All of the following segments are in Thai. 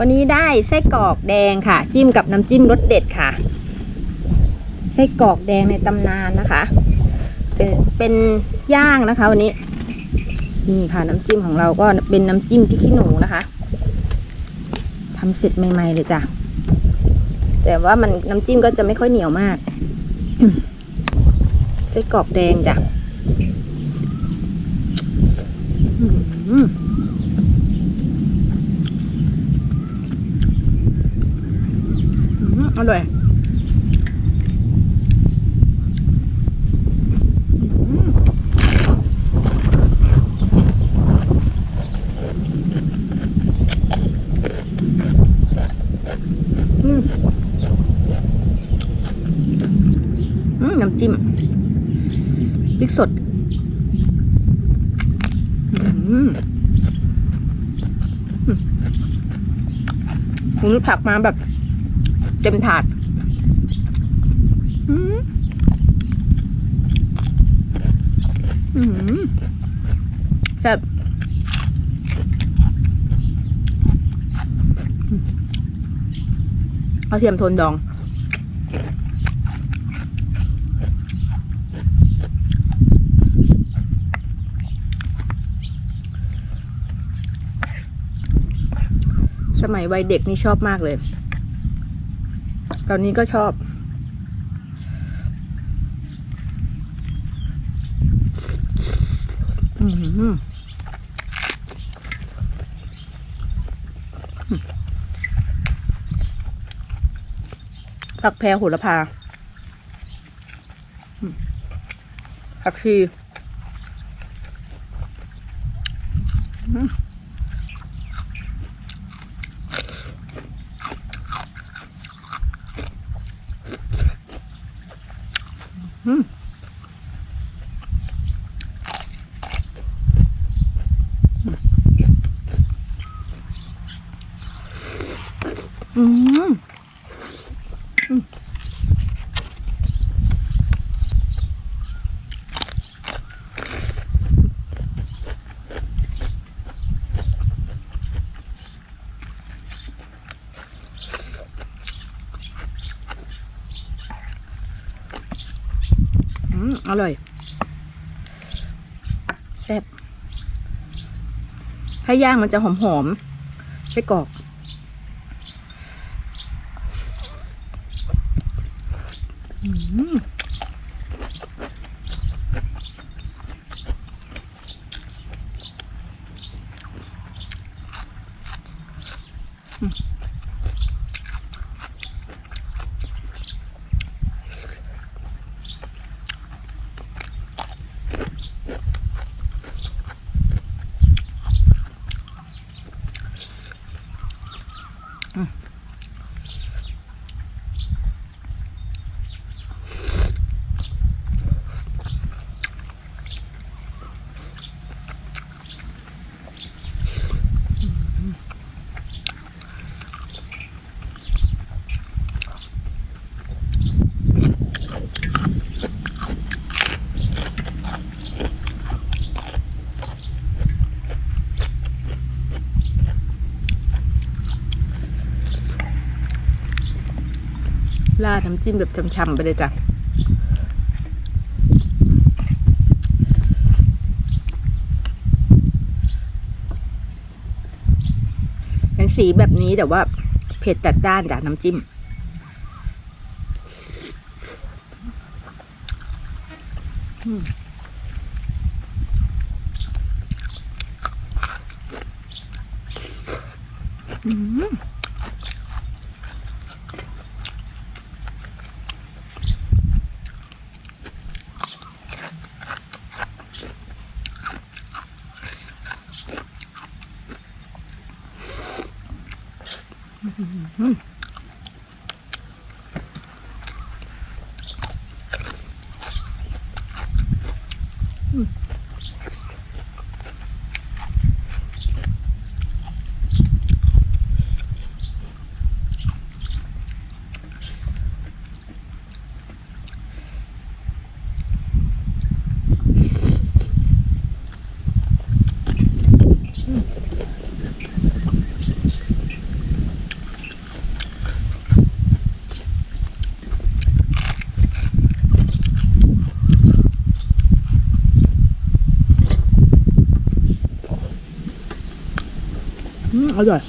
วันนี้ได้ไส้กรอกแดงค่ะ จิ้มกับน้ำจิ้มรสเด็ดค่ะ ไส้กรอกแดงในตำนานนะคะ เป็นเป็นย่างนะคะ วันนี้ นี่ค่ะ น้ำจิ้มของเราก็เป็นน้ำจิ้มพริกขี้หนูนะคะทำเสร็จใหม่ๆเลยจ้ะแต่ว่ามันน้ำจิ้มก็จะไม่ค่อยเหนียวมากไส้กรอกแดงจ้ะอืม อร่อยอืมน้ำจิ้มพริกสดอืมอืมคุณผักมาแบบ เต็มถาดอืมอืมแซ่บอืมเอาเทียมโทนดอง สมัยวัยเด็กนี่ชอบมากเลย ตอนนี้ก็ชอบ อืมผักแพรโหระพา ผักชี อืม อืม อืมอืมอร่อยแซ่บถ้าย่างมันจะหอมๆไส้กรอก อืม อืม ราดน้ำจิ้มแบบช่ำๆไปเลยจ้ะเป็นสีแบบนี้แต่ว่าเผ็ดจัดจ้านจ้ะน้ำจิ้มอืม อื อร่อย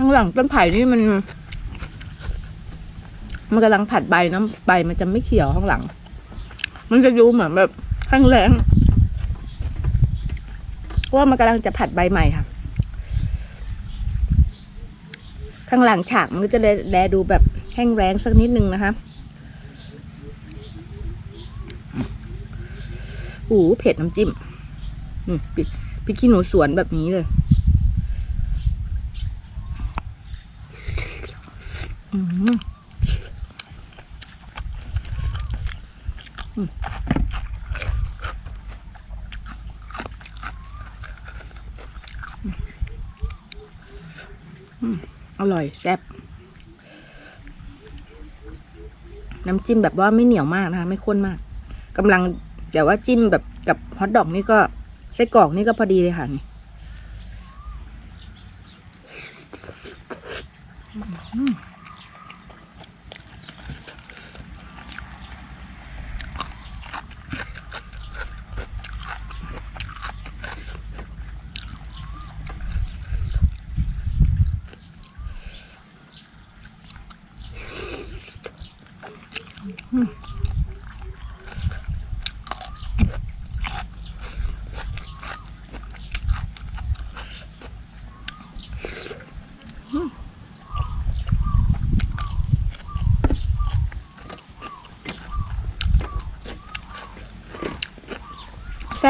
ข้างหลังต้นไผ่นี่มัน มันกำลังผัดใบน้ำใบมันจะไม่เขียวข้างหลัง มันจะดูเหมือนแบบข้างแรงเพราะว่ามันกำลังจะผัดใบใหม่ค่ะ ข้างหลังฉากมันก็จะแลแลดูแบบแห้งแรงสักนิดนึงนะคะโอ้โหเผ็ดน้ำจิ้มอืมพริกพริกขี้หนูสวนแบบนี้เลยอืม อร่อย แซ่บ น้ำจิ้มแบบว่าไม่เหนียวมากนะคะ ไม่ข้นมากกำลังแต่ว่าจิ้มแบบกับฮอทดอกนี่ก็ไส้กรอกนี่ก็พอดีเลยค่ะนี่ แซ่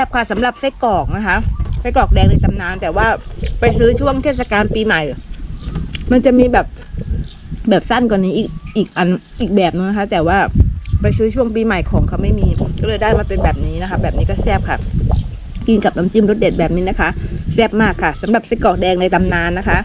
บค่ะสำหรับไส้กรอกนะคะไส้กรอกแดงในตำนาน แต่ว่าไปซื้อช่วงเทศกาลปีใหม่ มันจะมีแบบแบบสั้นกว่านี้อีกอีกอันอีกแบบนึงนะคะ แต่ว่า ไปซื้อช่วงปีใหม่ของเขาไม่มี ก็เลยได้มาเป็นแบบนี้นะคะ แบบนี้ก็แซ่บค่ะ กินกับน้ำจิ้มรสเด็ดแบบนี้นะคะแซ่บมากค่ะสำหรับไส้กรอกแดงในตำนานนะคะ